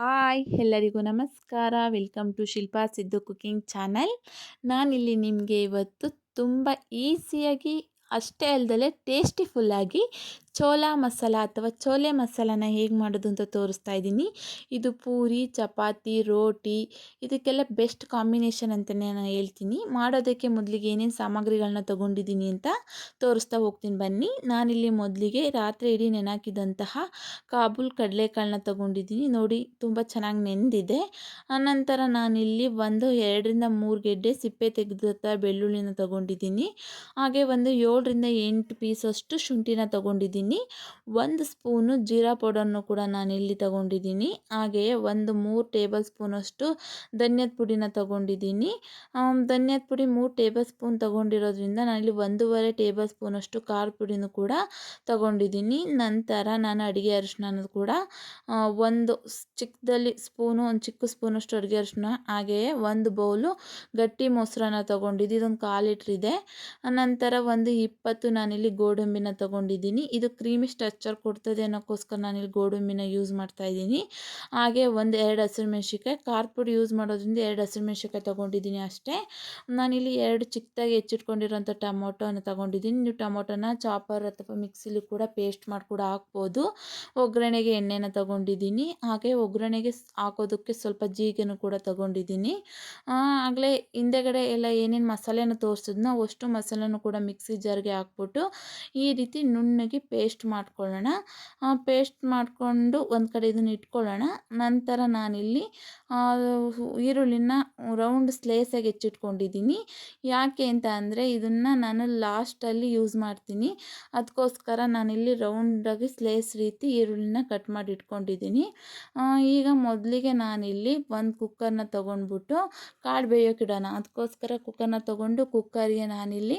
Hi, ಎಲ್ಲರಿಗೂ ನಮಸ್ಕಾರ. Welcome to Shilpa Siddu cooking channel. ನಾನಿಲ್ಲಿ ನಿಮಗೆ ಇವತ್ತು ತುಂಬ ಈಸಿಯಾಗಿ, ಅಷ್ಟೇ ಅಲ್ಲದೆ ಟೇಸ್ಟಿಫುಲ್ಲಾಗಿ ಚೋಲಾ ಮಸಾಲ ಅಥವಾ ಚೋಲೆ ಮಸಾಲನ ಹೇಗೆ ಮಾಡೋದು ಅಂತ ತೋರಿಸ್ತಾ ಇದ್ದೀನಿ. ಇದು ಪೂರಿ, ಚಪಾತಿ, ರೋಟಿ ಇದಕ್ಕೆಲ್ಲ ಬೆಸ್ಟ್ ಕಾಂಬಿನೇಷನ್ ಅಂತಲೇ ನಾನು ಹೇಳ್ತೀನಿ. ಮಾಡೋದಕ್ಕೆ ಮೊದಲಿಗೆ ಏನೇನು ಸಾಮಗ್ರಿಗಳನ್ನ ತೊಗೊಂಡಿದ್ದೀನಿ ಅಂತ ತೋರಿಸ್ತಾ ಹೋಗ್ತೀನಿ ಬನ್ನಿ. ನಾನಿಲ್ಲಿ ಮೊದಲಿಗೆ ರಾತ್ರಿ ಇಡೀ ನೆನಾಕಿದಂತಹ ಕಾಬೂಲ್ ಕಡಲೆಕಾಳನ್ನ ತೊಗೊಂಡಿದ್ದೀನಿ. ನೋಡಿ, ತುಂಬ ಚೆನ್ನಾಗಿ ನೆಂದಿದೆ. ಆನಂತರ ನಾನಿಲ್ಲಿ ಒಂದು ಎರಡರಿಂದ ಮೂರು ಗೆಡ್ಡೆ ಸಿಪ್ಪೆ ತೆಗೆದಂಥ ಬೆಳ್ಳುಳ್ಳಿನ ತೊಗೊಂಡಿದ್ದೀನಿ. ಹಾಗೆ ಒಂದು ಏಳರಿಂದ ಎಂಟು ಪೀಸಷ್ಟು ಶುಂಠಿನ ತೊಗೊಂಡಿದ್ದೀನಿ. ಒಂದು ಸ್ಪೂನು ಜೀರಾ ಪೌಡರ್ನು ಕೂಡ ನಾನು ಇಲ್ಲಿ ತಗೊಂಡಿದ್ದೀನಿ. ಹಾಗೆಯೇ ಒಂದು ಮೂರು ಟೇಬಲ್ ಸ್ಪೂನಷ್ಟು ಧನ್ಯದ ಪುಡಿನ ತಗೊಂಡಿದ್ದೀನಿ. ಧನ್ಯದ ಪುಡಿ ಮೂರು ಟೇಬಲ್ ಸ್ಪೂನ್ ತಗೊಂಡಿರೋದ್ರಿಂದ ನಾನಿಲ್ಲಿ ಒಂದೂವರೆ ಟೇಬಲ್ ಸ್ಪೂನಷ್ಟು ಖಾರ ಪುಡಿನೂ ಕೂಡ ತಗೊಂಡಿದ್ದೀನಿ. ನಂತರ ನಾನು ಅಡುಗೆ ಅರಿಶಿನ ಕೂಡ ಒಂದು ಚಿಕ್ಕದಲ್ಲಿ ಸ್ಪೂನು, ಒಂದು ಚಿಕ್ಕ ಸ್ಪೂನಷ್ಟು ಅಡುಗೆ ಅರಿಶಿನ ಹಾಗೆಯೇ ಒಂದು ಬೌಲು ಗಟ್ಟಿ ಮೊಸರನ್ನ ತೊಗೊಂಡಿದ್ದು ಇದೊಂದು ಕಾಲು ಲೀಟ್ರ್ ಇದೆ. ನಂತರ ಒಂದು ಇಪ್ಪತ್ತು ನಾನಿಲ್ಲಿ ಗೋಡಂಬಿನ ತಗೊಂಡಿದ್ದೀನಿ. ಇದು ಕ್ರೀಮಿ ಸ್ಟ್ರಕ್ಚರ್ ಕೊಡ್ತದೆ ಅನ್ನೋಕ್ಕೋಸ್ಕರ ನಾನಿಲ್ಲಿ ಗೋಡಂಬಿನ ಯೂಸ್ ಮಾಡ್ತಾ ಇದ್ದೀನಿ. ಹಾಗೆ ಒಂದು ಎರಡು ಹಸಿರು ಮೆಣಸಿಕಾಯಿ ಖಾರ ಪುಡಿ ಯೂಸ್ ಮಾಡೋದ್ರಿಂದ ಎರಡು ಹಸಿರು ಮೆಣಸಿಕಾಯಿ ತೊಗೊಂಡಿದ್ದೀನಿ ಅಷ್ಟೇ. ನಾನಿಲ್ಲಿ ಎರಡು ಚಿಕ್ಕದಾಗಿ ಹೆಚ್ಚಿಟ್ಕೊಂಡಿರೋಂಥ ಟೊಮೊಟೊನ ತೊಗೊಂಡಿದ್ದೀನಿ. ನೀವು ಟೊಮೊಟೊನ ಚಾಪರ್ ಅಥವಾ ಮಿಕ್ಸಿಲಿ ಕೂಡ ಪೇಸ್ಟ್ ಮಾಡಿ ಕೂಡ ಹಾಕ್ಬೋದು. ಒಗ್ಗರಣೆಗೆ ಎಣ್ಣೆನ ತೊಗೊಂಡಿದ್ದೀನಿ. ಹಾಗೆ ಒಗ್ಗರಣೆಗೆ ಹಾಕೋದಕ್ಕೆ ಸ್ವಲ್ಪ ಜೀರಿಗೆನೂ ಕೂಡ ತೊಗೊಂಡಿದ್ದೀನಿ. ಆಗಲೇ ಹಿಂದೆಗಡೆ ಎಲ್ಲ ಏನೇನು ಮಸಾಲೆನ ತೋರಿಸಿದ್ನೋ ಅಷ್ಟು ಮಸಾಲೆನೂ ಕೂಡ ಮಿಕ್ಸಿ ಜಾರ್ಗೆ ಹಾಕ್ಬಿಟ್ಟು ಈ ರೀತಿ ನುಣ್ಣಗೆ ಪೇಸ್ಟ್ ಮಾಡ್ಕೊಳ್ಳೋಣ. ಪೇಸ್ಟ್ ಮಾಡಿಕೊಂಡು ಒಂದು ಕಡೆ ಇದನ್ನು ಇಟ್ಕೊಳ್ಳೋಣ. ನಂತರ ನಾನಿಲ್ಲಿ ಈರುಳ್ಳಿನ ರೌಂಡ್ ಸ್ಲೇಸಾಗಿ ಹೆಚ್ಚಿಟ್ಕೊಂಡಿದ್ದೀನಿ. ಯಾಕೆ ಅಂತ ಅಂದರೆ ಇದನ್ನು ನಾನು ಲಾಸ್ಟಲ್ಲಿ ಯೂಸ್ ಮಾಡ್ತೀನಿ. ಅದಕ್ಕೋಸ್ಕರ ನಾನಿಲ್ಲಿ ರೌಂಡಾಗಿ ಸ್ಲೇಸ್ ರೀತಿ ಈರುಳ್ಳಿನ ಕಟ್ ಮಾಡಿ ಇಟ್ಕೊಂಡಿದ್ದೀನಿ. ಈಗ ಮೊದಲಿಗೆ ನಾನಿಲ್ಲಿ ಒಂದು ಕುಕ್ಕರ್ನ ತೊಗೊಂಡ್ಬಿಟ್ಟು ಕಾಳು ಬೇಯೋಕ್ಕಿಡೋಣ ಅದಕ್ಕೋಸ್ಕರ ಕುಕ್ಕರ್ನ ತೊಗೊಂಡು ಕುಕ್ಕರ್ಗೆ ನಾನಿಲ್ಲಿ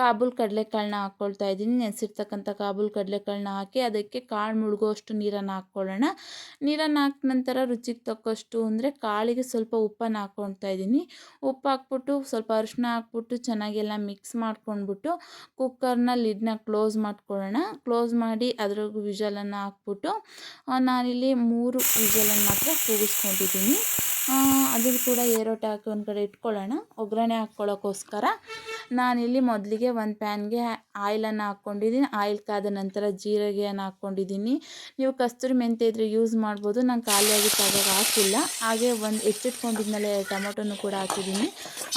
ಕಾಬೂಲ್ ಕಡಲೆಕಾಳನ್ನ ಹಾಕ್ಕೊಳ್ತಾ ಇದ್ದೀನಿ. ನೆನೆಸಿರ್ತಕ್ಕಂಥ ಕಾಬೂಲ್ ಕಡಲೆಕಾಳನ್ನ ಹಾಕಿ ಅದಕ್ಕೆ ಕಾಳು ಮುಳುಗುವಷ್ಟು ನೀರನ್ನು ಹಾಕ್ಕೊಳ್ಳೋಣ. ನೀರನ್ನು ಹಾಕಿದ ನಂತರ ರುಚಿಗೆ ತಕ್ಕಷ್ಟು ಅಂದರೆ ಕಾಳಿಗೆ ಸ್ವಲ್ಪ ಉಪ್ಪನ್ನು ಹಾಕ್ಕೊಳ್ತಾ ಇದ್ದೀನಿ. ಉಪ್ಪು ಹಾಕ್ಬಿಟ್ಟು ಸ್ವಲ್ಪ ಅರಿಶಿನ ಹಾಕ್ಬಿಟ್ಟು ಚೆನ್ನಾಗೆಲ್ಲ ಮಿಕ್ಸ್ ಮಾಡ್ಕೊಂಡ್ಬಿಟ್ಟು ಕುಕ್ಕರ್ನ ಲಿಡ್ನ ಕ್ಲೋಸ್ ಮಾಡ್ಕೊಳ್ಳೋಣ. ಕ್ಲೋಸ್ ಮಾಡಿ ಅದ್ರಾಗ ವಿಜಲನ್ನು ಹಾಕ್ಬಿಟ್ಟು ನಾನಿಲ್ಲಿ ಮೂರು ವಿಜಲನ್ನು ಮಾತ್ರ ಕೂಗಿಸ್ಕೊಂಡಿದ್ದೀನಿ. ಅದನ್ನು ಕೂಡ ಏರೋಟೆ ಹಾಕಿ ಒಂದು ಕಡೆ ಇಟ್ಕೊಳ್ಳೋಣ. ಒಗ್ಗರಣೆ ಹಾಕ್ಕೊಳ್ಳೋಕ್ಕೋಸ್ಕರ ನಾನಿಲ್ಲಿ ಮೊದಲಿಗೆ ಒಂದು ಪ್ಯಾನ್ಗೆ ಆಯಿಲನ್ನು ಹಾಕ್ಕೊಂಡಿದ್ದೀನಿ ಆಯಿಲ್ ಕಾದ ನಂತರ ಜೀರಿಗೆಯನ್ನು ಹಾಕ್ಕೊಂಡಿದ್ದೀನಿ ನೀವು ಕಸ್ತೂರಿ ಮೆಂತ್ಯ ಇದ್ರೆ ಯೂಸ್ ಮಾಡ್ಬೋದು. ನಾನು ಖಾಲಿಯಾಗಿತ್ತಾಗ ಹಾಕಿಲ್ಲ. ಹಾಗೆ ಒಂದು ಹೆಚ್ಚಿಟ್ಕೊಂಡಿದ್ಮೇಲೆ ಟೊಮೊಟೊನು ಕೂಡ ಹಾಕಿದ್ದೀನಿ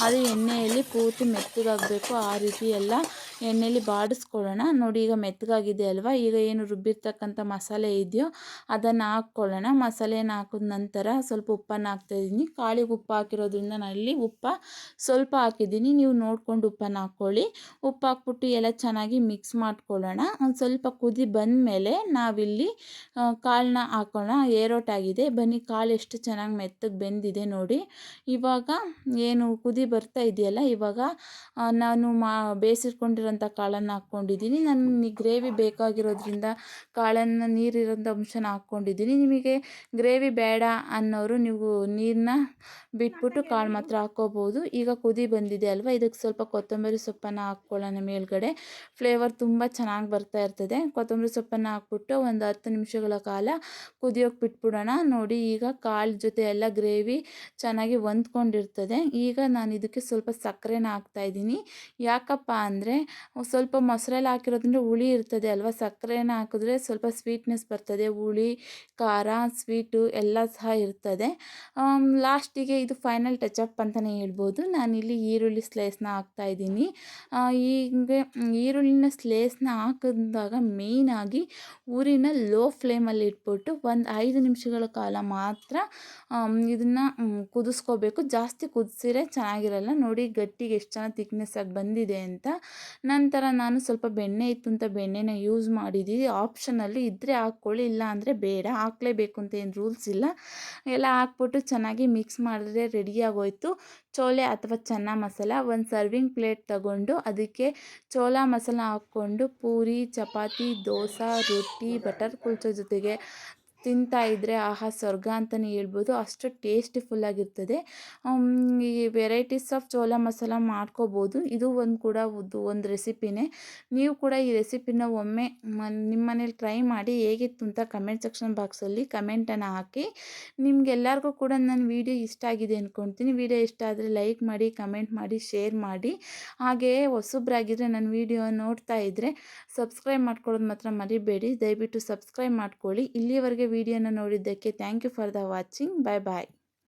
ಅದು ಎಣ್ಣೆಯಲ್ಲಿ ಪೂರ್ತಿ ಮೆತ್ತಗಾಗಬೇಕು. ಆ ರೀತಿ ಎಲ್ಲ ಎಣ್ಣೆಯಲ್ಲಿ ಬಾಡಿಸ್ಕೊಳ್ಳೋಣ. ನೋಡಿ ಈಗ ಮೆತ್ತಗಾಗಿದೆ ಅಲ್ವಾ? ಈಗ ಏನು ರುಬ್ಬಿರ್ತಕ್ಕಂಥ ಮಸಾಲೆ ಇದೆಯೋ ಅದನ್ನು ಹಾಕ್ಕೊಳ್ಳೋಣ. ಮಸಾಲೆಯನ್ನು ಹಾಕಿದ ನಂತರ ಸ್ವಲ್ಪ ಉಪ್ಪನ್ನು ಹಾಕ್ತಾಯಿದ್ದೀನಿ ಕಾಳಿಗೆ ಉಪ್ಪು ಹಾಕಿರೋದ್ರಿಂದ ನಾನಿಲ್ಲಿ ಉಪ್ಪ ಸ್ವಲ್ಪ ಹಾಕಿದ್ದೀನಿ. ನೀವು ನೋಡಿಕೊಂಡು ಉಪ್ಪನ್ನು ಹಾಕ್ಕೊಳ್ಳಿ. ಉಪ್ಪು ಹಾಕ್ಬಿಟ್ಟು ಎಲ್ಲ ಚೆನ್ನಾಗಿ ಮಿಕ್ಸ್ ಮಾಡ್ಕೊಳ್ಳೋಣ. ಒಂದು ಸ್ವಲ್ಪ ಕುದಿ ಬಂದಮೇಲೆ ನಾವಿಲ್ಲಿ ಕಾಳನ್ನ ಹಾಕೋಣ ಏರೋಟಾಗಿದೆ. ಬನ್ನಿ, ಕಾಳು ಎಷ್ಟು ಚೆನ್ನಾಗಿ ಮೆತ್ತಗೆ ಬೆಂದಿದೆ ನೋಡಿ. ಇವಾಗ ಏನು ಕುದಿ ಬರ್ತಾ ಇದೆಯಲ್ಲ? ಇವಾಗ ನಾನು ಮಾ ಬೇಯಿಸಿಟ್ಕೊಂಡಿರೋಂಥ ಕಾಳನ್ನು ಹಾಕ್ಕೊಂಡಿದ್ದೀನಿ. ನಾನು ಗ್ರೇವಿ ಬೇಕಾಗಿರೋದ್ರಿಂದ ಕಾಳನ್ನು ನೀರಿರೋಂಥ ಅಂಶನ ಹಾಕ್ಕೊಂಡಿದ್ದೀನಿ. ನಿಮಗೆ ಗ್ರೇವಿ ಬೇಡ ಅನ್ನೋರು ನೀವು ನೀರನ್ನ ಬಿಟ್ಬಿಟ್ಟು ಕಾಳು ಮಾತ್ರ ಹಾಕ್ಕೋಬೋದು ಈಗ ಕುದಿ ಬಂದಿದೆ ಅಲ್ವಾ? ಇದಕ್ಕೆ ಸ್ವಲ್ಪ ಕೊತ್ತಂಬರಿ ಸೊಪ್ಪನ್ನು ಹಾಕ್ಕೊಳ್ಳೋಣ ಮೇಲ್ಗಡೆ. ಫ್ಲೇವರ್ ತುಂಬ ಚೆನ್ನಾಗಿ ಬರ್ತಾ ಇರ್ತದೆ. ಕೊತ್ತಂಬರಿ ಸೊಪ್ಪನ್ನು ಹಾಕ್ಬಿಟ್ಟು ಒಂದು ಹತ್ತು ನಿಮಿಷಗಳ ಕಾಲ ಕುದಿಯೋಕೆ ಬಿಟ್ಬಿಡೋಣ. ನೋಡಿ, ಈಗ ಕಾಳು ಜೊತೆ ಎಲ್ಲ ಗ್ರೇವಿ ಚೆನ್ನಾಗಿ ಹೊಂದ್ಕೊಂಡಿರ್ತದೆ. ಈಗ ನಾನು ಇದಕ್ಕೆ ಸ್ವಲ್ಪ ಸಕ್ಕರೆನ ಹಾಕ್ತಾಯಿದ್ದೀನಿ ಯಾಕಪ್ಪ ಅಂದರೆ ಸ್ವಲ್ಪ ಮೊಸರೆಲ್ಲ ಹಾಕಿರೋದ್ರಿಂದ ಹುಳಿ ಇರ್ತದೆ ಅಲ್ವಾ? ಸಕ್ಕರೆನ ಹಾಕಿದ್ರೆ ಸ್ವಲ್ಪ ಸ್ವೀಟ್ನೆಸ್ ಬರ್ತದೆ. ಹುಳಿ, ಖಾರ ಸ್ವೀಟು ಎಲ್ಲ ಸಹ ಇರ್ತದೆ. ಲಾಸ್ಟಿಗೆ ಇದು ಫೈನಲ್ ಟಚಪ್ ಅಂತಲೇ ಹೇಳ್ಬೋದು. ನಾನಿಲ್ಲಿ ಈರುಳ್ಳಿ ಸ್ಲೈಸ್ನ ಹಾಕ್ತಾಯಿದ್ದೀನಿ ಹೀಗೆ ಈರುಳ್ಳಿನ ಸ್ಲೇಸ್ನ ಹಾಕಿದಾಗ ಮೇಯ್ನಾಗಿ ಊರಿನ ಲೋ ಫ್ಲೇಮಲ್ಲಿ ಇಟ್ಬಿಟ್ಟು ಒಂದು ಐದು ನಿಮಿಷಗಳ ಕಾಲ ಮಾತ್ರ ಇದನ್ನು ಕುದಿಸ್ಕೋಬೇಕು. ಜಾಸ್ತಿ ಕುದಿಸಿದ್ರೆ ಚೆನ್ನಾಗಿರಲ್ಲ. ನೋಡಿ ಗಟ್ಟಿಗೆ ಎಷ್ಟು ಚೆನ್ನಾಗಿ ತಿಕ್ನೆಸ್ ಆಗಿ ಬಂದಿದೆ ಅಂತ. ನಂತರ ನಾನು ಸ್ವಲ್ಪ ಬೆಣ್ಣೆ ಇತ್ತು ಅಂತ ಬೆಣ್ಣೆನ ಯೂಸ್ ಮಾಡಿದ್ದೀವಿ ಆಪ್ಷನಲ್ಲಿ ಇದ್ದರೆ ಹಾಕ್ಕೊಳ್ಳಿ ಇಲ್ಲ ಅಂದರೆ ಬೇಡ. ಹಾಕ್ಲೇಬೇಕು ಅಂತ ಏನು ರೂಲ್ಸ್ ಇಲ್ಲ. ಎಲ್ಲ ಹಾಕ್ಬಿಟ್ಟು ಚೆನ್ನಾಗಿ ಮಿಕ್ಸ್ ಮಾಡಿದ್ರೆ ರೆಡಿಯಾಗೋಯ್ತು ಚೋಲೆ ಅಥವಾ ಚೆನ್ನ ಮಸಾಲ ಒಂದು ಸರ್ವಿಂಗ್ ಪ್ಲೇಟ್ ತಗೊಂಡು ಅದಕ್ಕೆ ಚೋಲಾ ಮಸಾಲ ಹಾಕ್ಕೊಂಡು ಪೂರಿ, ಚಪಾತಿ, ದೋಸೆ, ರೊಟ್ಟಿ, ಬಟರ್ ಕುಲ್ಚ ಜೊತೆಗೆ ತಿಂತಾ ಇದ್ದರೆ ಆಹಾ ಸ್ವರ್ಗ ಅಂತಲೇ ಹೇಳ್ಬೋದು. ಅಷ್ಟು ಟೇಸ್ಟಿಫುಲ್ಲಾಗಿರ್ತದೆ ಈ ವೆರೈಟೀಸ್ ಆಫ್ ಚೋಲ ಮಸಾಲ ಮಾಡ್ಕೋಬೋದು. ಇದು ಒಂದು ಕೂಡ ಒಂದು ಒಂದು ರೆಸಿಪಿನೇ. ನೀವು ಕೂಡ ಈ ರೆಸಿಪಿನ ಒಮ್ಮೆ ನಿಮ್ಮ ಮನೇಲಿ ಟ್ರೈ ಮಾಡಿ ಹೇಗಿತ್ತು ಅಂತ ಕಮೆಂಟ್ ಸೆಕ್ಷನ್ ಬಾಕ್ಸಲ್ಲಿ ಕಮೆಂಟನ್ನು ಹಾಕಿ. ನಿಮ್ಗೆಲ್ಲರಿಗೂ ಕೂಡ ನನ್ನ ವಿಡಿಯೋ ಇಷ್ಟ ಆಗಿದೆ ಅಂದ್ಕೊಳ್ತೀನಿ ವಿಡಿಯೋ ಇಷ್ಟ ಆದರೆ ಲೈಕ್ ಮಾಡಿ, ಕಮೆಂಟ್ ಮಾಡಿ, ಶೇರ್ ಮಾಡಿ. ಹಾಗೆಯೇ ಹೊಸಬ್ರಾಗಿದ್ದರೆ ನನ್ನ ವಿಡಿಯೋ ನೋಡ್ತಾ ಇದ್ದರೆ ಸಬ್ಸ್ಕ್ರೈಬ್ ಮಾಡ್ಕೊಳ್ಳೋದು ಮಾತ್ರ ಮರಿಬೇಡಿ. ದಯವಿಟ್ಟು ಸಬ್ಸ್ಕ್ರೈಬ್ ಮಾಡ್ಕೊಳ್ಳಿ. ಇಲ್ಲಿವರೆಗೆ ವಿಡಿಯೋನ ನೋಡಿದ್ದಕ್ಕೆ thank you for the watching bye bye